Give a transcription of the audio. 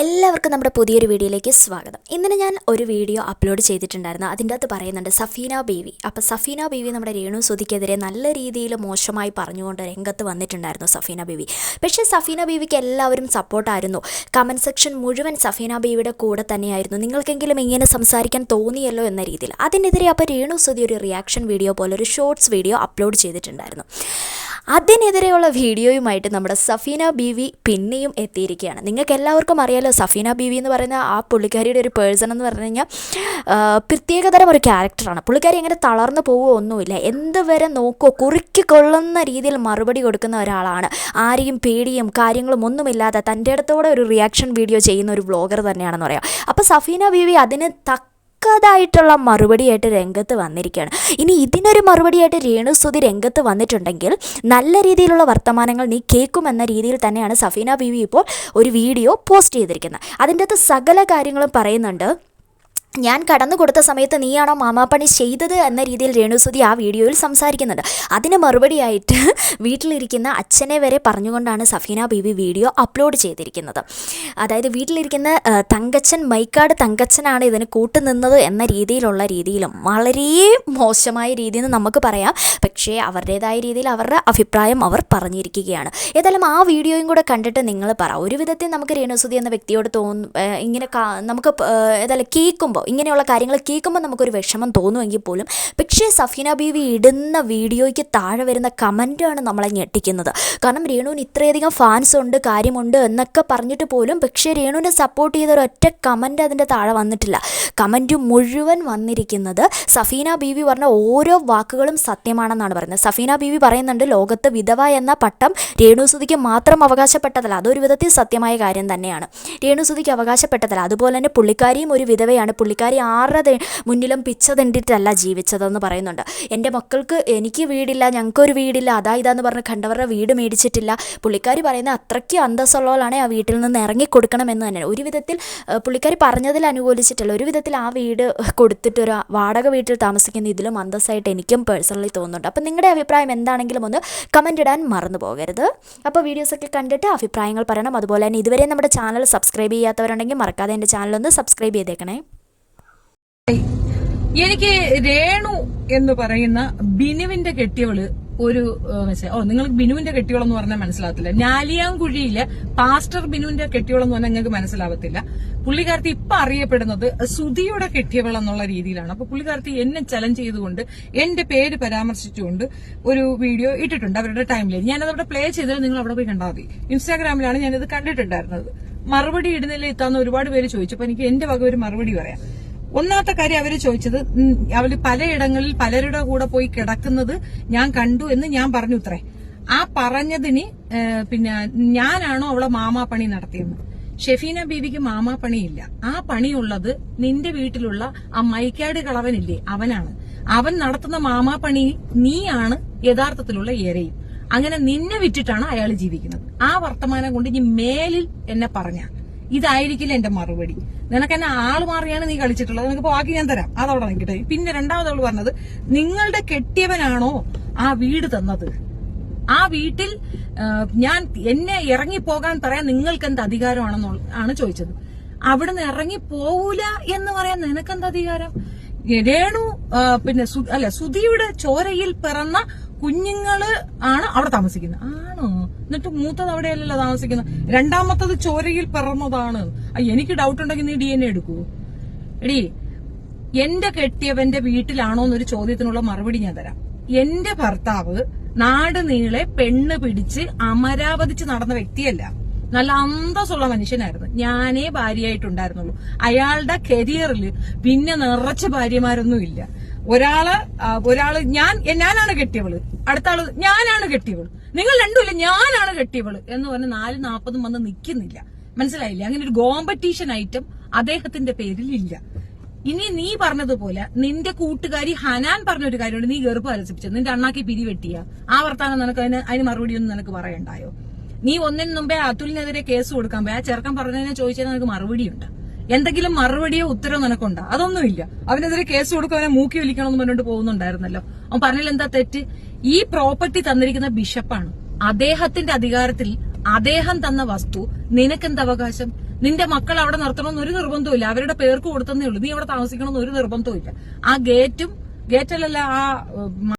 എല്ലാവർക്കും നമ്മുടെ പുതിയൊരു വീഡിയോയിലേക്ക് സ്വാഗതം. ഇന്നലെ ഞാൻ ഒരു വീഡിയോ അപ്ലോഡ് ചെയ്തിട്ടുണ്ടായിരുന്നു. അതിന്റെ അകത്ത് പറയുന്നുണ്ട് സഫീന ബീവി അപ്പോൾ സഫീന ബീവി നമ്മുടെ രേണു സുധിക്കെതിരെ നല്ല രീതിയിൽ മോശമായി പറഞ്ഞുകൊണ്ട് രംഗത്ത് വന്നിട്ടുണ്ടായിരുന്നു സഫീന ബീവി പക്ഷേ സഫീന ബീവിക്ക് എല്ലാവരും സപ്പോർട്ടായിരുന്നു. കമന്റ് സെക്ഷൻ മുഴുവൻ സഫീന ബീവിയുടെ കൂടെ തന്നെയായിരുന്നു. നിങ്ങൾക്കെങ്കിലും ഇങ്ങനെ സംസാരിക്കാൻ തോന്നിയല്ലോ എന്ന രീതിയിൽ. അതിനെതിരെ അപ്പോൾ രേണു സുധി ഒരു റിയാക്ഷൻ വീഡിയോ പോലെ ഒരു ഷോർട്സ് വീഡിയോ അപ്ലോഡ് ചെയ്തിട്ടുണ്ടായിരുന്നു. അതിനെതിരെയുള്ള വീഡിയോയുമായിട്ട് നമ്മുടെ സഫീന ബീവി പിന്നെയും എത്തിയിരിക്കുകയാണ്. നിങ്ങൾക്ക് എല്ലാവർക്കും അറിയാലോ സഫീന ബീവി എന്ന് പറയുന്ന ആ പുള്ളിക്കാരിയുടെ ഒരു പേഴ്സൺ എന്ന് പറഞ്ഞു കഴിഞ്ഞാൽ പ്രത്യേകതരം ഒരു ക്യാരക്ടറാണ് പുള്ളിക്കാരി എങ്ങനെ തളർന്നു പോവുകയോ ഒന്നുമില്ല. എന്ത് വരെ നോക്കോ കുറുക്കി കൊള്ളുന്ന രീതിയിൽ മറുപടി കൊടുക്കുന്ന ഒരാളാണ്. ആരെയും പേടിയും കാര്യങ്ങളും ഒന്നുമില്ലാതെ തന്റെ അടുത്തോടെ ഒരു റിയാക്ഷൻ വീഡിയോ ചെയ്യുന്ന ഒരു വ്ളോഗർ തന്നെയാണെന്ന് പറയാം. അപ്പോൾ സഫീന ബീവി അതിന് തക്ക തക്കതായിട്ടുള്ള മറുപടിയായിട്ട് രംഗത്ത് വന്നിരിക്കുകയാണ്. ഇനി ഇതിനൊരു മറുപടിയായിട്ട് രേണുസുതി രംഗത്ത് വന്നിട്ടുണ്ടെങ്കിൽ നല്ല രീതിയിലുള്ള വർത്തമാനങ്ങൾ നീ കേൾക്കുമെന്ന രീതിയിൽ തന്നെയാണ് സഫീന ബീവി ഇപ്പോൾ ഒരു വീഡിയോ പോസ്റ്റ് ചെയ്തിരിക്കുന്നത്. അതിന്റെ അകത്ത് സകല കാര്യങ്ങളും പറയുന്നുണ്ട്. ഞാൻ കടന്നു കൊടുത്ത സമയത്ത് നീയാണോ മാമാപ്പണി ചെയ്തത് എന്ന രീതിയിൽ രേണുസുതി ആ വീഡിയോയിൽ സംസാരിക്കുന്നുണ്ട്. അതിന് മറുപടിയായിട്ട് വീട്ടിലിരിക്കുന്ന അച്ഛനെ വരെ പറഞ്ഞുകൊണ്ടാണ് സഫീന ബീവി വീഡിയോ അപ്ലോഡ് ചെയ്തിരിക്കുന്നത്. അതായത് വീട്ടിലിരിക്കുന്ന തങ്കച്ചൻ മൈക്കാട് തങ്കച്ചനാണ് ഇതിന് കൂട്ടുനിന്നത് എന്ന രീതിയിലുള്ള രീതിയിലും വളരെ മോശമായ രീതിയിൽ നമുക്ക് പറയാം. പക്ഷേ അവരുടേതായ രീതിയിൽ അവരുടെ അഭിപ്രായം അവർ പറഞ്ഞിരിക്കുകയാണ്. ഏതായാലും ആ വീഡിയോയും കൂടെ കണ്ടിട്ട് നിങ്ങൾ പറ. ഒരു വിധത്തിൽ നമുക്ക് രേണുസുതി എന്ന വ്യക്തിയോട് തോന്നും ഇങ്ങനെ നമുക്ക് ഏതായാലും കേൾക്കുമ്പോൾ ഇങ്ങനെയുള്ള കാര്യങ്ങൾ കേൾക്കുമ്പോൾ നമുക്കൊരു വിഷമം തോന്നുമെങ്കിൽ പോലും പക്ഷേ സഫീന ബീവി ഇടുന്ന വീഡിയോയ്ക്ക് താഴെ വരുന്ന കമന്റാണ് നമ്മളെ ഞെട്ടിക്കുന്നത്. കാരണം രേണുവിന് ഇത്രയധികം ഫാൻസ് ഉണ്ട് കാര്യമുണ്ട് എന്നൊക്കെ പറഞ്ഞിട്ട് പോലും പക്ഷേ രേണുവിനെ സപ്പോർട്ട് ചെയ്ത ഒരൊറ്റ കമന്റ് അതിന്റെ താഴെ വന്നിട്ടില്ല. കമന്റ് മുഴുവൻ വന്നിരിക്കുന്നത് സഫീന ബീവി പറഞ്ഞ ഓരോ വാക്കുകളും സത്യമാണെന്നാണ് പറയുന്നത്. സഫീന ബീവി പറയുന്നുണ്ട് ലോകത്ത് വിധവ എന്ന പട്ടം രേണുസുതിക്ക് മാത്രം അവകാശപ്പെട്ടതല്ല അതൊരു വിധത്തിൽ സത്യമായ കാര്യം തന്നെയാണ്. രേണുസുതിക്ക് അവകാശപ്പെട്ടതല്ല അതുപോലെ തന്നെ പുള്ളിക്കാരിയും ഒരു വിധവയാണ്. പുള്ളിക്കാരി ആരുടെ മുന്നിലും പിച്ചതെണ്ടിട്ടല്ല ജീവിച്ചതെന്ന് പറയുന്നുണ്ട്. എന്റെ മക്കൾക്ക് എനിക്ക് വീടില്ല ഞങ്ങൾക്കൊരു വീടില്ല അതാ ഇതാന്ന് പറഞ്ഞ് കണ്ടവരുടെ വീട് മേടിച്ചിട്ടില്ല. പുള്ളിക്കാരി പറയുന്ന അത്രയ്ക്ക് അന്തസ്സുള്ളവളാണ് ആ വീട്ടിൽ നിന്ന് ഇറങ്ങി കൊടുക്കണമെന്ന് തന്നെയാണ്. ഒരു വിധത്തിൽ പുള്ളിക്കാരി പറഞ്ഞതിൽ അനുകൂലിച്ചിട്ടില്ല ഒരു വിധത്തിൽ ആ വീട് കൊടുത്തിട്ട് ഒരു വാടക വീട്ടിൽ താമസിക്കുന്ന ഇതിലും അന്തസ്സായിട്ട് എനിക്കും പേഴ്സണലി തോന്നുന്നുണ്ട്. അപ്പം നിങ്ങളുടെ അഭിപ്രായം എന്താണെങ്കിലും ഒന്ന് കമന്റ് ഇടാൻ മറന്നു പോകരുത്. അപ്പോൾ വീഡിയോസൊക്കെ കണ്ടിട്ട് അഭിപ്രായങ്ങൾ പറയണം. അതുപോലെ തന്നെ ഇതുവരെ നമ്മുടെ ചാനൽ സബ്സ്ക്രൈബ് ചെയ്യാത്തവരുണ്ടെങ്കിൽ മറക്കാതെ എന്റെ ഒന്ന് സബ്സ്ക്രൈബ് ചെയ്തേക്കണേ. എനിക്ക് രേണു എന്ന് പറയുന്ന ബിനുവിന്റെ കെട്ടിയവൾ ഒരു മെസ്സേജ് ഓ നിങ്ങൾ ബിനുവിന്റെ കെട്ടിയോളം എന്ന് പറഞ്ഞാൽ മനസ്സിലാവത്തില്ല. ഞാലിയാംകുഴിയിലെ പാസ്റ്റർ ബിനുവിന്റെ കെട്ടിയോളം എന്ന് പറഞ്ഞാൽ നിങ്ങൾക്ക് മനസ്സിലാവത്തില്ല. പുള്ളിക്കാരത്തി ഇപ്പൊ അറിയപ്പെടുന്നത് സുധിയുടെ കെട്ടിയവൾ എന്നുള്ള രീതിയിലാണ്. അപ്പൊ പുള്ളിക്കാരത്തി എന്നെ ചലഞ്ച് ചെയ്തുകൊണ്ട് എന്റെ പേര് പരാമർശിച്ചുകൊണ്ട് ഒരു വീഡിയോ ഇട്ടിട്ടുണ്ട് അവരുടെ ടൈമിൽ ഞാനത് അവിടെ പ്ലേ ചെയ്തത് നിങ്ങൾ അവിടെ പോയി കണ്ടാൽ മതി. ഇൻസ്റ്റാഗ്രാമിലാണ് ഞാനിത് കണ്ടിട്ടുണ്ടായിരുന്നത്. മറുപടി ഇടുന്നില്ല ഇത്താന്ന് ഒരുപാട് പേര് ചോദിച്ചു. അപ്പൊ എനിക്ക് എന്റെ വക ഒരു മറുപടി പറയാം. ഒന്നാമത്തെ കാര്യം അവർ ചോദിച്ചത് അവർ പലയിടങ്ങളിൽ പലരുടെ കൂടെ പോയി കിടക്കുന്നത് ഞാൻ കണ്ടു എന്ന് ഞാൻ പറഞ്ഞു ഇത്രേ. ആ പറഞ്ഞതിന് പിന്നെ ഞാനാണോ അവളെ മാമാ പണി നടത്തിയെന്ന് ഷെഫീന ബീവിക്ക് മാമാ പണിയില്ല ആ പണിയുള്ളത് നിന്റെ വീട്ടിലുള്ള ആ മൈക്കാട് കളവനില്ലേ അവനാണ്. അവൻ നടത്തുന്ന മാമാ പണി നീയാണ് യഥാർത്ഥത്തിലുള്ള ഏരയും. അങ്ങനെ നിന്നെ വിറ്റിട്ടാണ് അയാൾ ജീവിക്കുന്നത്. ആ വർത്തമാനം കൊണ്ട് ഇനി മേലിൽ എന്നെ പറഞ്ഞ. ഇതായിരിക്കില്ല എന്റെ മറുപടി. നിനക്ക് എന്നെ ആൾ മാറിയാണ് നീ കളിച്ചിട്ടുള്ളത്. നിനക്ക് ബാക്കി ഞാൻ തരാം. അതവിടെ നിൽക്കട്ടെ. പിന്നെ രണ്ടാമത് അവൾ പറഞ്ഞത് നിങ്ങളുടെ കെട്ടിയവനാണോ ആ വീട് തന്നത്? ആ വീട്ടിൽ ഞാൻ എന്നെ ഇറങ്ങിപ്പോകാൻ പറയാൻ നിങ്ങൾക്ക് എന്ത് അധികാരമാണെന്നോ ആണ് ചോദിച്ചത്. അവിടുന്ന് ഇറങ്ങി പോവൂല എന്ന് പറയാൻ നിനക്കെന്ത് അധികാരം? രേണു പിന്നെ അല്ല സുധിയുടെ ചോരയിൽ പിറന്ന കുഞ്ഞുങ്ങൾ ആണ് അവിടെ താമസിക്കുന്നത്. ആണോ? എന്നിട്ട് മൂത്തത് അവിടെയല്ലല്ലോ താമസിക്കുന്നത്. രണ്ടാമത്തത് ചോരയിൽ പിറന്നതാണ്. എനിക്ക് ഡൗട്ട് ഉണ്ടെങ്കിൽ നീ ഡി എൻ എ എടുക്കൂ. എടി എന്റെ കെട്ടിയവന്റെ വീട്ടിലാണോ എന്നൊരു ചോദ്യത്തിനുള്ള മറുപടി ഞാൻ തരാം. എന്റെ ഭർത്താവ് നാട് നീളെ പെണ്ണ് പിടിച്ച് അമരാവതിച്ച് നടന്ന വ്യക്തിയല്ല. നല്ല അന്തസ്സുള്ള മനുഷ്യനായിരുന്നു. ഞാനേ ഭാര്യയായിട്ടുണ്ടായിരുന്നുള്ളൂ. അയാളുടെ കരിയറിൽ പിന്നെ നിറച്ച ഭാര്യമാരൊന്നും ഇല്ല. ഒരാൾ ഒരാൾ ഞാൻ ഞാനാണ് കെട്ടിയവൾ. അടുത്ത ആൾ ഞാനാണ് കെട്ടിയവൾ. നിങ്ങൾ രണ്ടുമില്ല ഞാനാണ് കെട്ടിയവൾ. എന്ന് പറഞ്ഞ് നാല് നാൽപ്പതും വന്ന് നിൽക്കുന്നില്ല. മനസ്സിലായില്ല? അങ്ങനെ ഒരു കോമ്പറ്റീഷൻ ഐറ്റം അദ്ദേഹത്തിന്റെ പേരിൽ ഇല്ല ഇനി നീ പറഞ്ഞതുപോലെ നിന്റെ കൂട്ടുകാരി ഹനാൻ പറഞ്ഞൊരു കാര്യമുണ്ട്. നീ ഗർഭം അലസിപ്പിച്ചത്. നിന്റെ അണ്ണാക്കി പിരിവെട്ടിയ ആ വർത്താനം നിനക്ക് അതിന് അതിന് മറുപടി ഒന്നും നിനക്ക് പറയണ്ടായോ? നീ ഒന്നിന് മുമ്പേ അതുലിനെതിരെ കേസ് കൊടുക്കാൻ പോയി. ആ ചെറുക്കൻ പറഞ്ഞതിനെ ചോദിച്ചാൽ നിനക്ക് മറുപടിയുണ്ട്. എന്തെങ്കിലും മറുപടിയോ ഉത്തരവോ നിനക്കുണ്ടോ? അതൊന്നുമില്ല. അവനെതിരെ കേസ് കൊടുക്കാൻ മൂക്കി വലിക്കണം എന്ന് പറഞ്ഞിട്ട് പോകുന്നുണ്ടായിരുന്നല്ലോ. അവൻ പറഞ്ഞതിൽ എന്താ തെറ്റ്? ഈ പ്രോപ്പർട്ടി തന്നിരിക്കുന്ന ബിഷപ്പാണ് അദ്ദേഹത്തിന്റെ അധികാരത്തിൽ അദ്ദേഹം തന്ന വസ്തു. നിനക്കെന്ത് അവകാശം? നിന്റെ മക്കൾ അവിടെ നിർത്തണമെന്ന് ഒരു നിർബന്ധവും ഇല്ല അവരുടെ പേർക്ക് കൊടുത്തേ ഉള്ളൂ. നീ അവിടെ താമസിക്കണമെന്ന് ഒരു നിർബന്ധവും ഇല്ല ആ ഗേറ്റും ഗേറ്റല്ലല്ല ആ